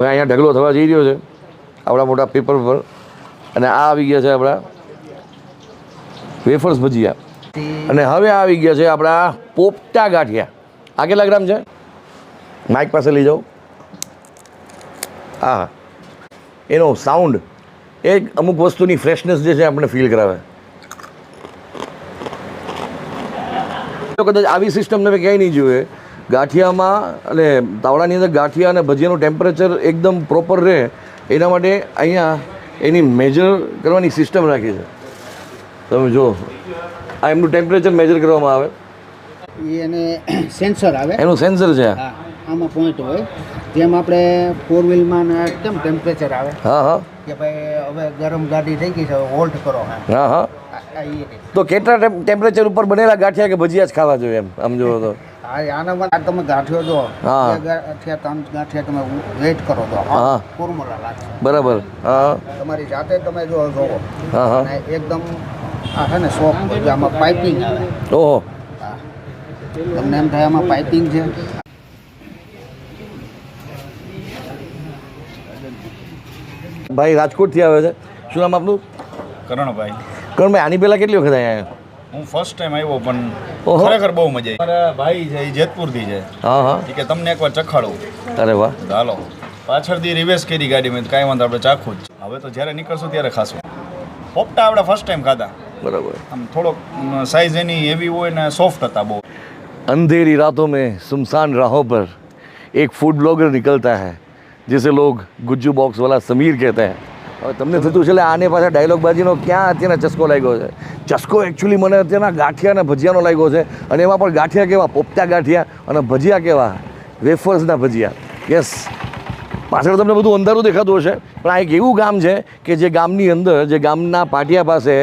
હવે અહીંયા ઢગલો થવા જઈ રહ્યો છે, આપણા મોટા પેપર પર અને આ આવી ગયા છે આપણા વેફર્સ ભજીયા. અને હવે આવી ગયા છે આપણા પોપટા ગાંઠિયા. આ કેટલા ગ્રામ છે? માઇક પાસે લઈ જાઓ. હા એનો સાઉન્ડ એ અમુક વસ્તુની ફ્રેશનેસ જે છે આપણને ફીલ કરાવે. કદાચ આવી સિસ્ટમ તમે ક્યાંય નહીં જોઈએ ગાંઠિયામાં અને તાવડાની અંદર ગાંઠિયા અને ભજીયાનું ટેમ્પરેચર એકદમ પ્રોપર રહે એના માટે અહીંયા એની મેજર કરવાની સિસ્ટમ રાખી છે. તમે જો આ એમનું ટેમ્પરેચર મેજર કરવામાં આવે. એને સેન્સર આવે. એનું સેન્સર છે. આમાં પોઈન્ટ હોય. જેમ આપણે ફોર વ્હીલમાં ને કેમ ટેમ્પરેચર આવે. હા હા. કે ભાઈ હવે ગરમ ગાડી થઈ ગઈ છે હોલ્ડ કરો હા. હા. તો કેટલા ટેમ- ટેમ્પરેચર ઉપર બનેલા ગાંઠિયા કે ભજીયા જ ખાવા જોઈએ એમ? આમ જુઓ તો. હા આનામાં આ તમે ગાંઠિયો જો હા. ગાંઠિયા ત્રણ ગાંઠિયા તમે વેઇટ કરો તો. હા. ફોર્મ્યુલા લાગશે બરાબર હા. તમારી જાતે તમે જો જોવો હા હા. એકદમ આ છે ને સોફ્ટ આમાં પાઇપિંગ આવે. ઓહો. તમને એમ થાય આમાં પાઇપિંગ છે? ભાઈ રાજકોટથી આવે છે. શું નામ આપનું? કરણભાઈ. કરણભાઈ આની પહેલાં કેટલી વખત અહીંયા? હું ફર્સ્ટ ટાઈમ આવ્યો પણ ઓહો. ખરેખર બહુ મજા આવી મારા ભાઈ છે એ જેતપુરથી છે હા હા એ કે તમને એકવાર ચખાડું અરે વાહ તો હાલો પાછળથી રિવેસ કરી ગાડીમાં કાંઈ વાંધો આપણે ચાખું જ હવે તો જ્યારે નીકળશું ત્યારે ખાશું પોપટા આપણે ફર્સ્ટ ટાઈમ ખાધા બરાબર આમ થોડોક સાઇઝ એની એવી હોય ને સોફ્ટ હતા બહુ अंधेरी रातों में सुनसान राहों पर एक फूड ब्लॉगर निकलता है जिसे लोग गुज्जू बॉक्स वाला समीर कहते हैं હવે તમને થતું છે એટલે આને પાછા ડાયલોગ બાજીનો ક્યાં અત્યારના ચસ્કો લાગ્યો છે? ચસ્કો એકચ્યુઅલી મને અત્યારના ગાંઠિયા અને ભજીયાનો લાગ્યો છે. અને એમાં પણ ગાંઠિયા કેવા? પોપટા ગાંઠિયા અને ભજીયા કેવા? વેફર્સના ભજીયા. યસ પાછળ તમને બધું અંધારું દેખાતું હશે, પણ આ એક એવું ગામ છે કે જે ગામની અંદર, જે ગામના પાટિયા પાસે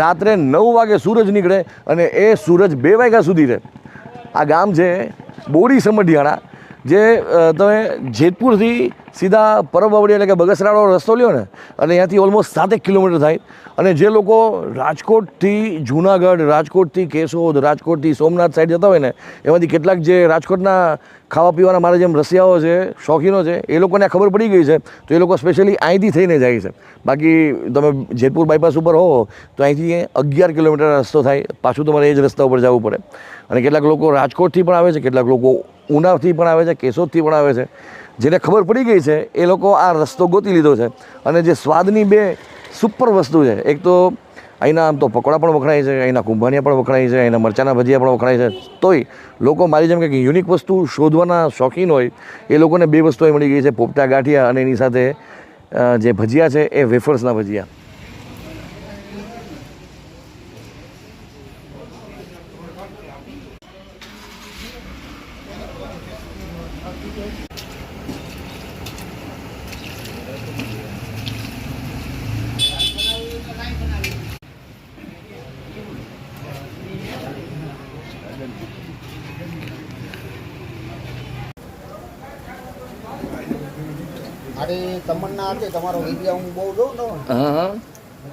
રાત્રે નવ વાગે સૂરજ નીકળે અને એ સૂરજ બે વાગ્યા સુધી રહે. આ ગામ છે બોડી સમઢિયાળા, જે તમે જેતપુરથી સીધા પરબવાવડી એટલે કે બગસરાવાળો રસ્તો લ્યો ને, અને અહીંયાથી ઓલમોસ્ટ સાતેક કિલોમીટર થાય. અને જે લોકો રાજકોટથી જુનાગઢ, રાજકોટથી કેશોદ, રાજકોટથી સોમનાથ સાઈડ જતા હોય ને, એમાંથી કેટલાક જે રાજકોટના ખાવા પીવાના મારા જેમ રસિયાઓ છે, શોખીનો છે, એ લોકોને ખબર પડી ગઈ છે, તો એ લોકો સ્પેશિયલી અહીંથી થઈને જાય છે. બાકી તમે જેતપુર બાયપાસ ઉપર હો, તો અહીંથી અગિયાર કિલોમીટર રસ્તો થાય, પાછું તમારે એ જ રસ્તા ઉપર જવું પડે. અને કેટલાક લોકો રાજકોટથી પણ આવે છે, કેટલાક લોકો ઉનાથી પણ આવે છે, કેશોદથી પણ આવે છે. જેને ખબર પડી ગઈ છે, એ લોકો આ રસ્તો ગોતી લીધો છે. અને જે સ્વાદની બે સુપર વસ્તુ છે, એક તો અહીંના આમ તો પકોડા પણ વખણાય છે, અહીંના કુંભાણિયા પણ વખણાય છે, અહીંના મરચાના ભજીયા પણ વખણાય છે. તોય લોકો મારી જેમ કે યુનિક વસ્તુ શોધવાના શોખીન હોય, એ લોકોને બે વસ્તુઓ મળી ગઈ છે, પોપટા ગાંઠિયા અને એની સાથે જે ભજીયા છે, એ વેફર્સના ભજીયા. મારી તમન્ના હતી તમારો વીડિયો હું બહુ જોઉં ને હા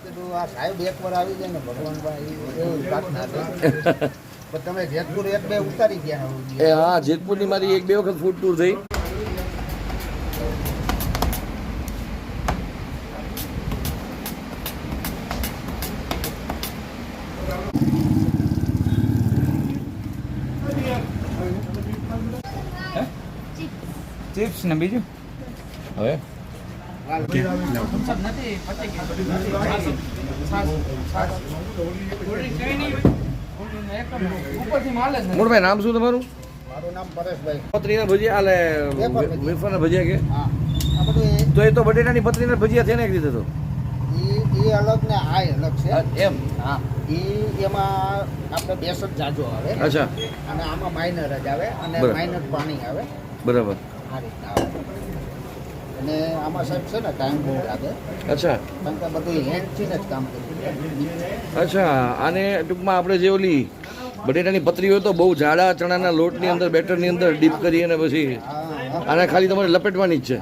કીધું આ સાહેબ એકવાર આવી જાય ને ભગવાન ભાઈ એવું પ્રાર્થના હતી પણ તમે જેતપુર એક બે ઉતારી ગયા. એ હા જેતપુરની મારી એક બે વખત ફૂડ ટૂર થઈ. ચિપ્સ ને બીજું? હવે? મોટભાઈ નામ શું તમારું? મારું નામ પરેશભાઈ. પત્રીના ભજીયા આલે. વેફરના ભજીયા કે? હા. આ તો એ તો બટેટાની પતરીના ભજીયા થયા ને એક રીતે તો? એ એ અલગ ને આ અલગ છે. એમ? હા. એ એમાં આપણે બેસન જાજો આવે. અચ્છા. અને આમાં માઇનર જ આવે અને બરાબર. માઇનર પાણી આવે. બરાબર. આ રીતના આવે. અને આમાં સાહેબ છે ને ટાઈમ બહુ લાગે. અચ્છા. કારણ કે બધું હેન્ડથી જ કામ કર્યું અચ્છા અને ટૂંકમાં આપણે જે ઓલી બટેટાની પતરી હોય તો બહુ જાડા ચણાના લોટની અંદર બેટરની અંદર ડીપ કરી અને પછી આને ખાલી તમારે લપેટવાની જ છે.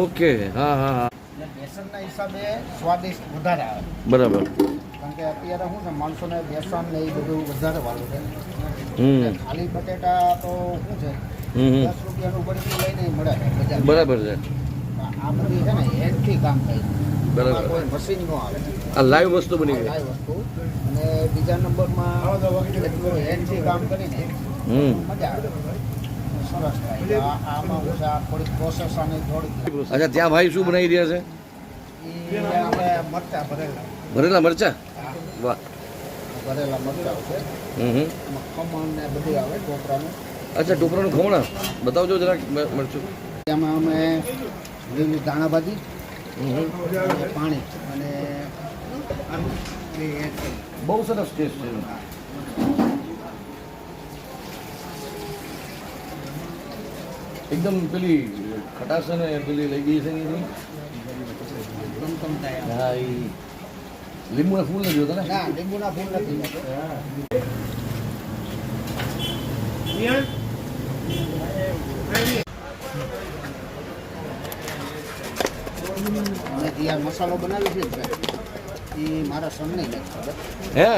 ઓકે હા હા હા. બેસનના હિસાબે સ્વાદિષ્ટ વધારે આવે. બરાબર. કારણ કે અત્યારે શું છે માણસોને બેસન ને એ બધું વધારે વાળું છે. ખાલી બટેટા તો શું છે? બરાબર છે. આ બધી છે ને હેન્ડથી કામ થાય. બરાબર. કોઈ મશીન ન આવે. આ લાઈવ વસ્તુ બની ગઈ. અને બીજા નંબરમાં હેન્ડથી કામ કરીને અચ્છા ત્યાં ભાઈ શું બનાવી રહ્યા છે? ભરેલા. મરચા? વાહ. ભરેલા મરચા છે. હમ હમ. ખમણ ને બધું આવે ટોપરાનું અચ્છા ટોપરાનું ખમણા બતાવજો જરાક મ- મરચું એમાં અમે લીલી દાણાભાજી. પાણી અને. બહુ સરસ ટેસ્ટ છે એકદમ પેલી ખટાશ ને પેલી લઈ ગઈ છે? હા એ લીંબુના ફૂલ નથી હોતા ને ના લીંબુના ફૂલ નથી અને આ મસાલો બનાવી છે એ મારા સનને હે?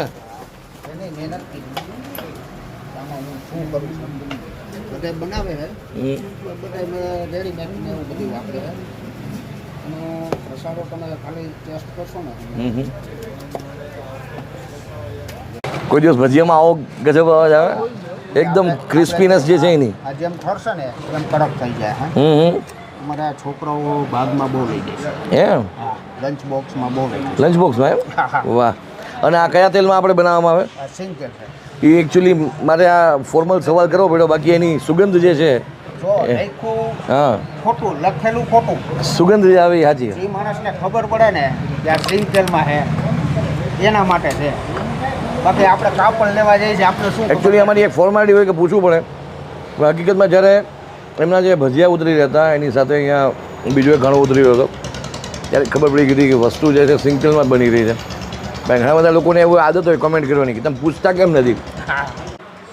એને મહેનત કરી આમાં હું શું કરું છું બધા બનાવે છે. મેં રેડીમેડ ને એવું બધું વાપરે છે એનો તમે ખાલી ટેસ્ટ કરશો ને. કોઈ દિવસ ભજીયામાં આવો ગજબ અવાજ આવે? એકદમ ક્રિસ્પીનેસ જે છે એની. જેમ ઠરશે ને એમ કડક થઈ જાય હા. હમ હમ. અમારા છોકરાઓ બાગમાં બહુ લઈ જાય એમ? લંચ બોક્સમાં બહુ લઈ જાય લંચ બોક્સમાં એમ. વાહ. અને આ કયા તેલમાં આપણે બનાવવામાં આવે? સિંગલ એ એકચ્યુઅલી મારે આ ફોર્મલ સવાલ કરવો પડ્યો બાકી એની સુગંધ જે છે હા. ખોટું લખેલું ખોટું. સુગંધ જે હાજી એ માણસને ખબર પડે ને કે આ સિંગલમાં છે એના માટે છે. બાકી આપણે કાપડ લેવા જઈએ છીએ આપણે શું એકચ્યુઅલી અમારી એક ફોર્માલિટી હોય કે પૂછવું પડે. હકીકતમાં જ્યારે એમના જે ભજીયા ઉતરી રહ્યા હતા એની સાથે અહીંયા બીજો એક ઘણો ઉતરી હતો ત્યારે ખબર પડી ગઈ હતી કે વસ્તુ જે છે સિંગલમાં જ બની રહી છે. પણ ઘણા બધા લોકોને એવું આદત હોય કોમેન્ટ કરવાની કે તમે પૂછતા કેમ નથી? હા.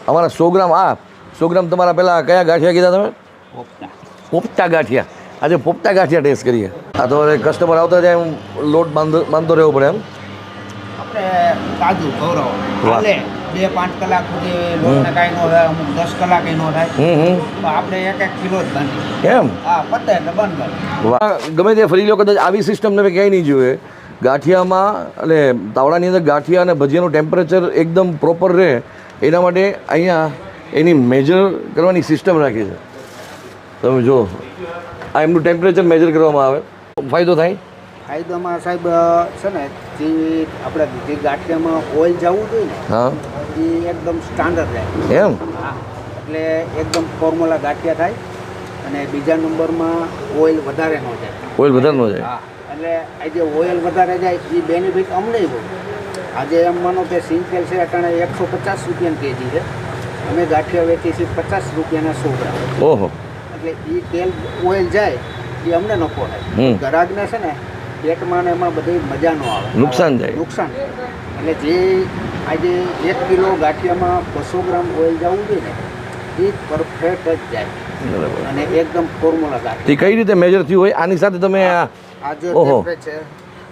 અમારા સો ગ્રામ આ સો ગ્રામ તમારા પહેલાં કયા ગાંઠિયા કીધા તમે? પોપટા. પોપટા ગાંઠિયા. આજે પોપટા ગાંઠિયા ટેસ્ટ કરીએ. આ તો હવે કસ્ટમર આવતા જાય એમ લોટ બાંધો બાંધતો રહેવો પડે એમ. તાજું ગૌરવ ભલે બે પાંચ કલાક સુધી લોટને કાંઈ નો થાય અમુક દસ કલાક નો થાય. આપણે એક એક કિલો જ બાંધીએ એમ હા પતે એટલે બંધ. ગમે તે ફરી લો કદાચ આવી સિસ્ટમ તમે ક્યાંય નહીં જોઈએ ગાંઠિયામાં એટલે તાવડાની અંદર ગાંઠિયા અને ભજીયાનું ટેમ્પરેચર એકદમ પ્રોપર રહે એના માટે અહીંયા એની મેજર કરવાની સિસ્ટમ રાખી છે. તમે જો આ એમનું ટેમ્પરેચર મેજર કરવામાં આવે. ફાયદો થાય? ફાયદામાં સાહેબ છે ને જે આપણે જે ગાંઠિયામાં ઓઇલ જવું જોઈએ ને હા. એ એકદમ સ્ટાન્ડર્ડ રહે. એમ? હા. એટલે એકદમ ફોર્મ્યુલા ગાંઠિયા થાય અને બીજા નંબરમાં ઓઇલ વધારે ન જાય. ઓઇલ વધારે ન જાય? હા. એટલે આ જે ઓઇલ વધારે જાય એ બેનિફિટ અમને બહુ આજે એમ માનો કે સિંગતેલ છે અટાણે એકસો પચાસ રૂપિયાની કેજી છે. અમે ગાંઠિયા વેચીએ છીએ પચાસ રૂપિયાના સો ગ્રામ. ઓહો. એટલે એ તેલ ઓઇલ જાય એ અમને નફો. થાય. ગ્રાહકને છે ને પેટમાં ને એમાં બધી મજા ન આવે. નુકસાન થાય નુકસાન. એટલે જે આજે એક કિલો ગાંઠિયામાં બસો ગ્રામ ઓઇલ જવું જોઈએ ને એ પરફેક્ટ જ જાય. અને એકદમ ફોર્મ્યુલા ગાંઠિયા. કઈ રીતે મેજર થયું હોય? આની સાથે તમે આ આ છે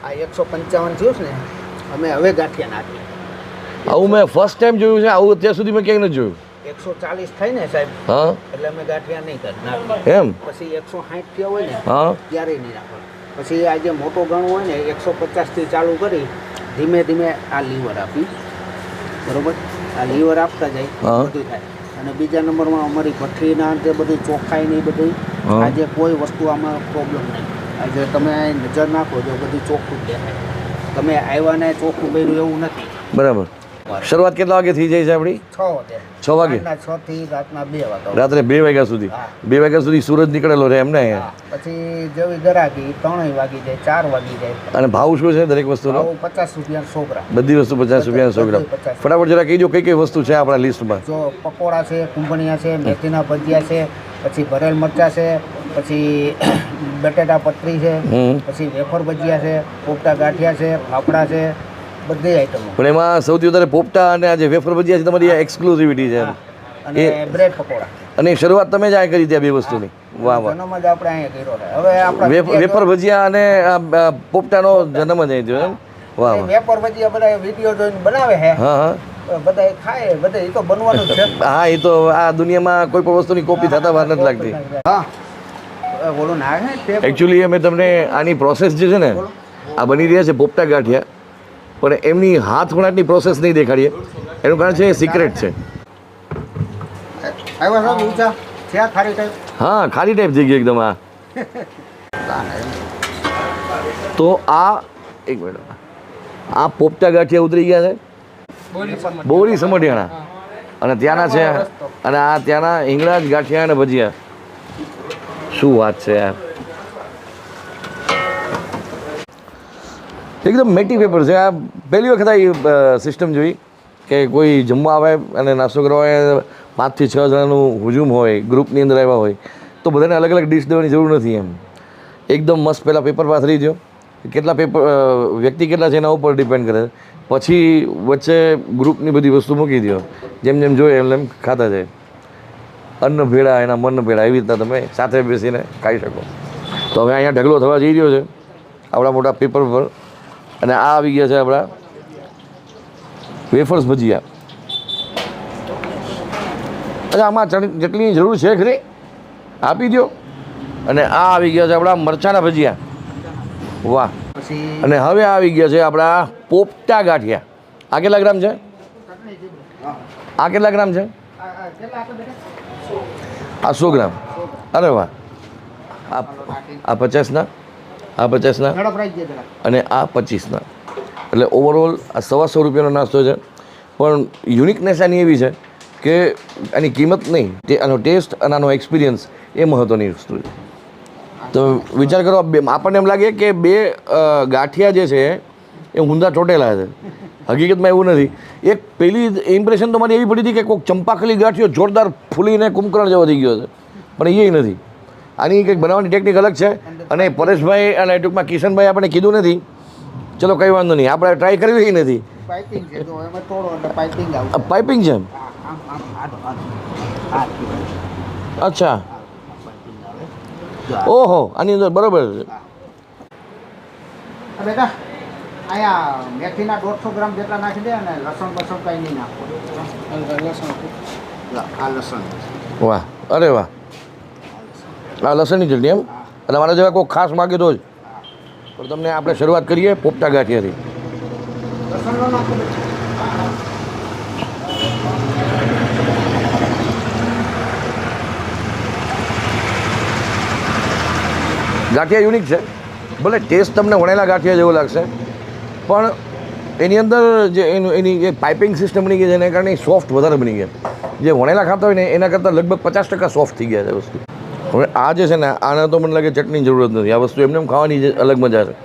આ એકસો પંચાવન થયું છે ને અમે હવે ગાંઠિયા નાખીએ. આવું મેં ફર્સ્ટ ટાઈમ જોયું છે આવું અત્યાર સુધી મેં ક્યાંય નથી જોયું. એકસો ચાલીસ થાય ને સાહેબ હા. એટલે અમે ગાંઠિયા નહીં કરી નાખીએ. એમ? પછી એકસો સાઠ થયા હોય ને હા. ત્યારે નહીં નાખવાનું. પછી આ જે મોટો ગણો હોય ને એકસો પચાસથી ચાલુ કરી ધીમે ધીમે આ લીવર આપી. બરાબર? આ લીવર આપતા જાય બધું થાય. અને બીજા નંબરમાં અમારી ભઠ્ઠીના અંતે બધી ચોખ્ખાઈ નહીં બધી આજે કોઈ વસ્તુ આમાં પ્રોબ્લેમ નહીં. આજે તમે નજર નાખો તો બધું ચોખ્ખું જ દેખાય. તમે આવ્યા ને ચોખ્ખું કર્યું એવું નથી. બરાબર. શરૂઆત કેટલા વાગે થઈ જાય છે આપણી? છ વાગે. છ થી રાતના બે વાગ્યા રાત્રે બે વાગ્યા સુધી? બે વાગ્યા સુધી સૂરજ નીકળેલો રહે એમને. પછી જેવી ગરાકી ત્રણેય વાગી જાય ચાર વાગી જાય. અને ભાવ શું છે દરેક વસ્તુનો? પચાસ રૂપિયા સો ગ્રામ. બધી વસ્તુ પચાસ રૂપિયા સો ગ્રામ. ફટાફટ જરા કહીજો કઈ કઈ વસ્તુ છે આપણા લિસ્ટમાં? જો પકોડા છે કુંભણિયા છે મેથીના ભજીયા છે પછી ભરેલ મરચા છે પછી બટેટા પતરી છે પછી વેફર ભજીયા છે પોપટા ગાંઠિયા છે ફાફડા છે બધી આઈટમો પણ એમાં સૌથી વધારે પોપટા અને આ જે વેફર ભજીયા છે તમારી એક્સક્લુઝિવિટી છે અને બ્રેડ પકોડા. અને શરૂઆત તમે જ આ કરી ત્યાં બે વસ્તુની. વાહ વાહ. જન્મ જ આપણે અહીંયા કર્યો હવે આપણે વેફર ભજીયા અને પોપટાનો જન્મ જ અહીં થયો એમ. વાહ વાહ. વેફર ભજીયા બધા વીડિયો જોઈને બનાવે છે. હા હા. બધા ખાય બધા એ તો બનવાનું જ છે. હા એ તો આ દુનિયામાં કોઈ પણ વસ્તુની કોપી થતા વાર નથી લાગતી. હા. બોલો ના એકચ્યુઅલી અમે તમને આની પ્રોસેસ જે છે ને આ બની રહ્યા છે પોપટા ગાંઠિયા. પણ એમની હાથ વણાટની પ્રોસેસ નહીં દેખાડીએ. એનું કારણ છે સિક્રેટ છે. હા ખાલી ટાઈપ થઈ ગઈ એકદમ આ. તો આ એક મિનિટ આ પોપટા ગાંઠિયા ઉતરી ગયા છે. બોરી સમઢિયાણા. અને ત્યાંના છે અને આ ત્યાંના હિંગળાજ ગાંઠિયા અને ભજીયા. શું વાત છે યાર. એકદમ મેટી પેપર છે. આ પહેલી વખત આ સિસ્ટમ જોઈ કે કોઈ જમવા આવે અને નાસ્તો કરવા આવે, પાંચથી છ જણાનું હુજુમ હોય ગ્રુપની અંદર આવ્યા હોય, તો બધાને અલગ અલગ ડિશ દેવાની જરૂર નથી એમ. એકદમ મસ્ત પહેલાં પેપર પાથરી દો કેટલા પેપર વ્યક્તિ કેટલા છે એના ઉપર ડિપેન્ડ કરે. પછી વચ્ચે ગ્રુપની બધી વસ્તુ મૂકી દો. જેમ જેમ જોઈએ એમ એમ ખાતા જાય. અન્ન ભેળા, એના મન ભેળા, એવી રીતના તમે સાથે બેસીને ખાઈ શકો. તો હવે અહીંયા ઢગલો થવા જઈ રહ્યો છે. આવડા મોટા પેપર પર અને આ આવી ગયા છે આપણા વેફર્સ ભજીયા. અચ્છા, આમાં ચટ- ચટણીની જરૂર છે ખરી? આપી દો અને આ આવી ગયા છે આપણા મરચાના ભજીયા. વાહ. અને હવે આવી ગયા છે આપણા પોપટા ગાંઠિયા. આ કેટલા ગ્રામ છે? આ કેટલા ગ્રામ છે? આ સો ગ્રામ. અરે વાહ. આ પચાસના? આ પચાસના અને આ પચીસના. એટલે ઓવરઓલ આ સવા સો રૂપિયાનો નાસ્તો છે. પણ યુનિકનેસ આની એવી છે કે આની કિંમત નહીં તે આનો ટેસ્ટ અને આનો એક્સપિરિયન્સ એ મહત્ત્વની વસ્તુ છે. તો વિચાર કરો બે આપણને એમ લાગે કે બે ગાંઠિયા જે છે એ ઊંધા ચોટેલા છે. હકીકતમાં એવું નથી. એક પહેલી ઇમ્પ્રેશન તો મારી એવી પડી હતી કે કોઈક ચંપાખલી ગાંઠિયો જોરદાર ફૂલીને કુંભકર્ણ જેવો થઈ ગયો છે. પણ એ નથી. આની કંઈક બનાવવાની ટેકનિક અલગ છે. અને પરેશભાઈ અને ટૂંકમાં કિશનભાઈ આપણે કીધું નથી. ચલો કંઈ વાંધો નહીં. આપણે ટ્રાય કરવી નથી. પાઇપિંગ છે. અચ્છા. ઓહો આની અંદર બરોબર છે. બેટા અહીંયા મેથીના દોઢસો ગ્રામ જેટલા નાખી દે અને લસણ બસણ કંઈ નહીં નાખો. લસણ આ લસણ. વાહ અરે વાહ. આ લસણની ચટણી એમ. અને મારા જેવા કોઈ ખાસ માગે તો જ. પણ તમને આપણે શરૂઆત કરીએ પોપટા ગાંઠિયાથી. ગાંઠિયા યુનિક છે. ભલે ટેસ્ટ તમને વણેલા ગાંઠિયા જેવો લાગશે. પણ એની અંદર જે એનું, એની જે પાઇપિંગ સિસ્ટમ બની ગઈ છે, એના કારણે સોફ્ટ વધારે બની ગયા જે વણેલા ખાતા હોય ને, એના કરતાં લગભગ પચાસ ટકા સોફ્ટ થઈ ગયા છે વસ્તુ. હવે આ જે છે ને, આને તો મને લાગે ચટણી જરૂરત નથી. આ વસ્તુ એમને એમ ખાવાની અલગ મજા છે.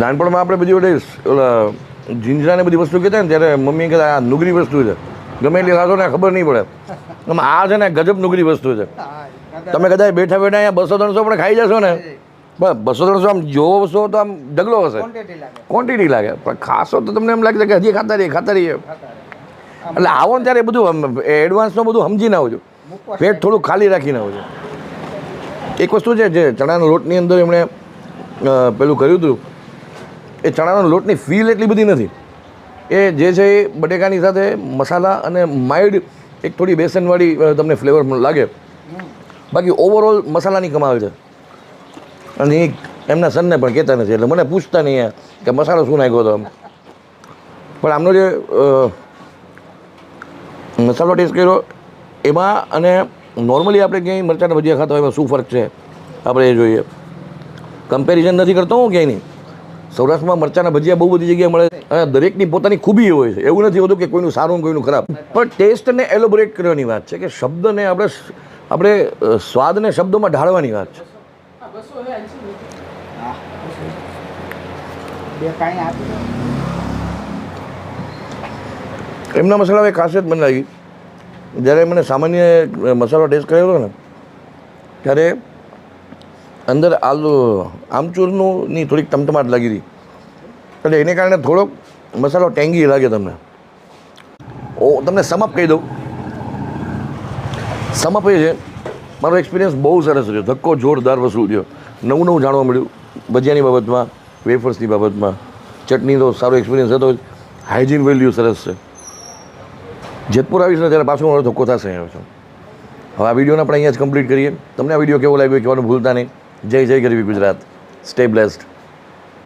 નાનપણમાં આપણે બધી વડે ઓલા જીંજરાને બધી વસ્તુ કહેતા ને, ત્યારે મમ્મી કહેતા, આ નુગરી વસ્તુ છે. ગમે એટલી ખાતો ને, ખબર નહીં પડે. આમ આ છે ને, ગજબ નુગરી વસ્તુ છે. તમે કદાચ બેઠા બેઠા અહીંયા બસો ત્રણસો પણ ખાઈ જશો ને. બસ બસો ત્રણસો આમ જોશો તો આમ ઢગલો હશે. ક્વોન્ટિટી લાગે. પણ ખાશો તો તમને એમ લાગે કે હજી ખાતા રહીએ ખાતા રહીએ. એટલે આવો ને ત્યારે બધું એડવાન્સમાં બધું સમજીને આવજો. પેટ થોડું ખાલી રાખીને આવજો. એક વસ્તુ છે જે ચણાના લોટની અંદર એમણે પેલું કર્યું હતું. એ ચણાના લોટની ફીલ એટલી બધી નથી. એ જે છે એ બટેકાની સાથે મસાલા અને માઇલ્ડ એક થોડી બેસનવાળી તમને ફ્લેવર લાગે. બાકી ઓવરઓલ મસાલાની કમાલ છે. અને એ એમના સનને પણ કહેતા નથી, એટલે મને પૂછતા નહીં કે મસાલો શું નાખ્યો હતો એમ. પણ આમનો જે મસાલો ટેસ્ટ કર્યો, એમાં અને નોર્મલી આપણે ક્યાંય મરચાંના ભજીયા ખાતા હોય એમાં શું ફરક છે? આપણે એ જોઈએ. કમ્પેરિઝન નથી કરતો હું ક્યાંય નહીં. સૌરાષ્ટ્રમાં મરચાંના ભજીયા બહુ બધી જગ્યાએ મળે અને દરેકની પોતાની ખૂબી હોય છે. એવું નથી હોતું કે કોઈનું સારું કોઈનું ખરાબ. પણ ટેસ્ટને એલોબોરેટ કરવાની વાત છે કે શબ્દને આપણે આપણે સ્વાદને શબ્દોમાં ઢાળવાની વાત છે. એમના મસાલા એક ખાસિયત લાગી જ્યારે મને સામાન્ય મસાલો ટેસ્ટ હતો ને, ત્યારે અંદર આલુ આમચૂરનું ની થોડીક ટમટમાટ લાગી હતી એટલે એને કારણે થોડોક મસાલો ટેંગી લાગે તમને. ઓ, તમને સમપ કહી દઉં. સમઅપ એ છે. મારો એક્સપિરિયન્સ બહુ સરસ રહ્યો. ધક્કો જોરદાર વસૂલ થયો. નવું નવું જાણવા મળ્યું. ભજીયાની બાબતમાં વેફર્સની બાબતમાં. ચટણી તો સારો એક્સપિરિયન્સ હતો. હાઇજીન વેલ્યુ સરસ છે. જેતપુર આવીશ ને ત્યારે પાછો મારો ધક્કો થશે આવ્યો છું હવે આ વિડીયોને આપણે અહીંયા જ કમ્પ્લીટ કરીએ. તમને આ વીડિયો કેવો લાગ્યો કહેવાનું ભૂલતા નહીં. જય જય ગરવી ગુજરાત. Stay blessed